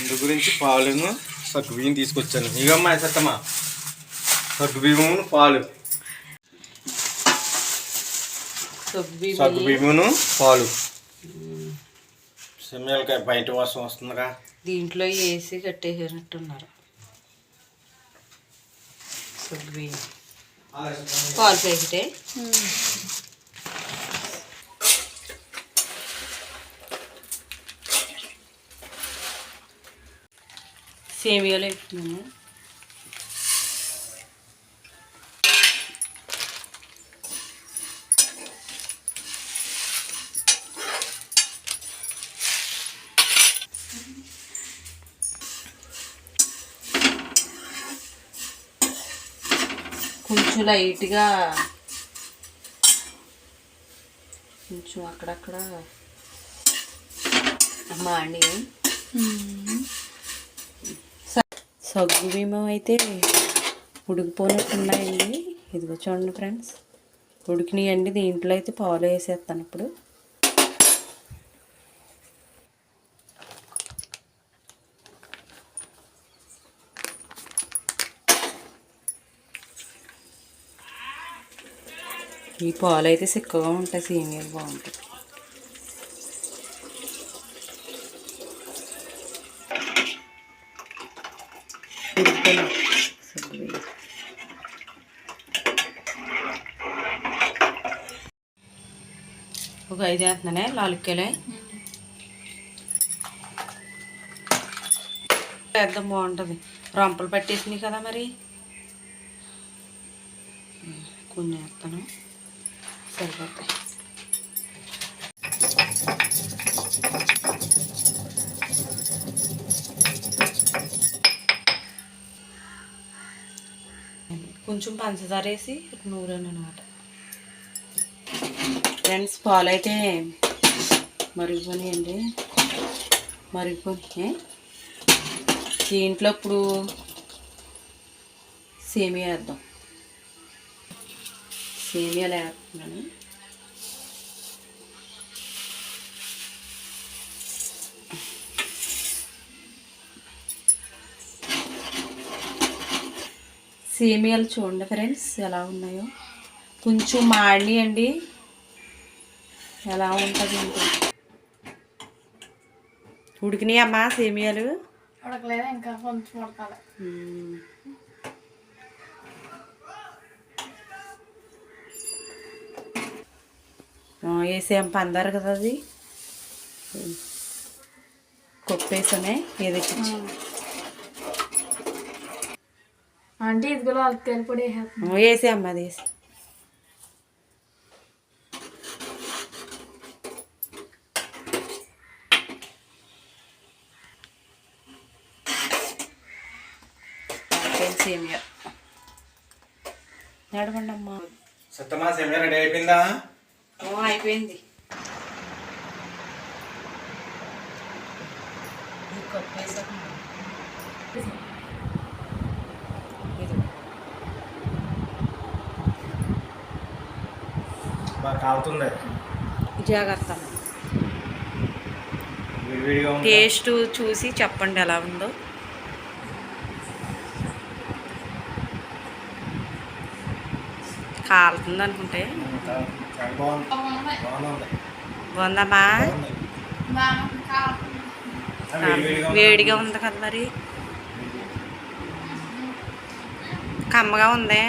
ఇందు గురించి పాలను సగ్గు బియ్యం తీసుకొచ్చాను. ఇగమ్మా సత్తమ్మా? సగ్గు బియ్యము పాలు. సబ్బి సగ్గు బియ్యమును పాలు. సెమ్మలకాయ బయట వాసన వస్తుందిగా దీంట్లో వేసి కట్టేసినట్టున్నారు. సబ్బి పాలు ప్యాకెటే? సేమియాలో వేస్తున్నాము కొంచెం లైట్గా కొంచెం అక్కడక్కడ మాండి. సగ్గు బియ్యం అయితే ఉన్నాయండి ఇదిగో చూడండి ఫ్రెండ్స్ ఉడికినాయండి. దీంట్లో అయితే పాలు వేసేస్తాను ఇప్పుడు. ఈ పాలు అయితే సిక్కగా ఉంటాయి. సీనియర్ బాగుంటాయి. ఉడికిపోయిన ఒక ఐదు వేస్తున్నానే లాలుక్కాయలే వేద్దాం బాగుంటుంది. రంపలు పట్టేసినాయి కదా మరి. కొన్ని వేస్తాను. సరిపోతాయి. కొంచెం పంచదార వేసి నూరాను అనమాట ఫ్రెండ్స్ పాలు అయితే మరిగిపోయినాయండి మరిగిపోయి దీంట్లో ఇప్పుడు సేమియా వేద్దాం. సేమియాలు వేస్తున్నాను. సేమియాలు చూడండి ఫ్రెండ్స్ ఎలా ఉన్నాయో. కొంచెం మాడి అండి ఎలా ఉంటుంది ఇంకా ఉడికినాయి అమ్మా సేమియాలు? ఉడకలేదు ఇంకా కొంచెం ఉడకాలి. వేసేం పందారు కదా అది. కొప్పేసనే ఏదెక్కించి. అంటే ఇదిగో అలకాయలు పొడి వేసేస్తున్నాం. వేసే అమ్మ అది వేసి. సేమియా నడవండి అమ్మా. సత్తమ్మా సెమ్య రెడీ అయిపోయిందా? కాలుతుంది. జాగ్రత్త. టేస్ట్ చూసి చెప్పండి ఎలా ఉందో. కాలుతుంది అనుకుంటే. బాగుందమ్మా. వేడిగా ఉంది కదా మరి? కమ్మగా ఉంది.